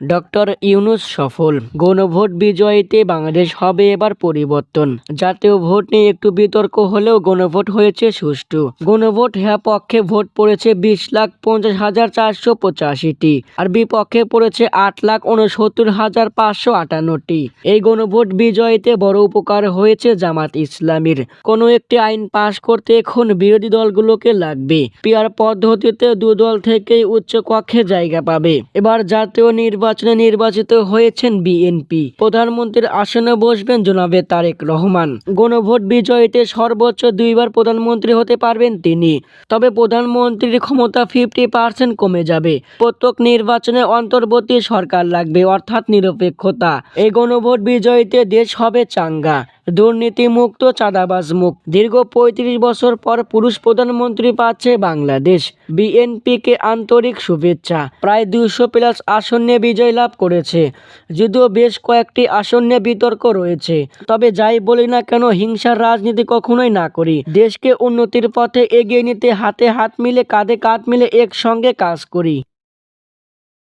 Doctor Yunus সফল। গণভোট বিজয়ীতে বাংলাদেশ হবে এবার পরিবর্তন। জাতীয় ভোট নিয়ে একটু বিতর্ক হলেও গণভোট হয়েছে সুষ্ঠু। গণভোট হ্যাঁ পক্ষে ভোট পড়েছে বিশ লাখ পঞ্চাশ হাজার চারশো পঁচাশিটি আর বিপক্ষে পড়েছে আট লাখ উনসত্তর হাজার পাঁচশো আটান্নটি। এই গণভোট বিজয়ীতে বড় উপকার হয়েছে জামাত ইসলামীর। কোনো একটি আইন পাশ করতে এখন বিরোধী দলগুলোকে লাগবে। পিয়ার পদ্ধতিতে দু দল থেকেই উচ্চ কক্ষে জায়গা পাবে। এবার জাতীয় নির্বাচনে নির্বাচিত হয়েছেন বিএনপি। প্রধানমন্ত্রীর আসনে বসবেন জনাবে তারেক রহমান। গণভোট বিজয়ীতে সর্বোচ্চ দুইবার প্রধানমন্ত্রী হতে পারবেন তিনি। তবে প্রধানমন্ত্রীর ক্ষমতা ফিফটি পার্সেন্ট কমে যাবে। প্রত্যেক নির্বাচনে অন্তর্বর্তী সরকার লাগবে, অর্থাৎ নিরপেক্ষতা। এই গণভোট বিজয়ীতে দেশ হবে চাঙ্গা। দুর্নীতিমুক্ত চাঁদাবাজ মুক্ত দীর্ঘ পঁয়ত্রিশ বছর পর পুরুষ প্রধানমন্ত্রী পাচ্ছে বাংলাদেশ। বিএনপিকে আন্তরিক শুভেচ্ছা। প্রায় দুইশো প্লাস আসন বিজয় লাভ করেছে। যদিও বেশ কয়েকটি আসন বিতর্ক রয়েছে। তবে যাই বলি না কেন, হিংসার রাজনীতি কখনোই না করি। দেশকে উন্নতির পথে এগিয়ে নিতে হাতে হাত মিলে, কাঁধে কাঁধ মিলে একসঙ্গে কাজ করি।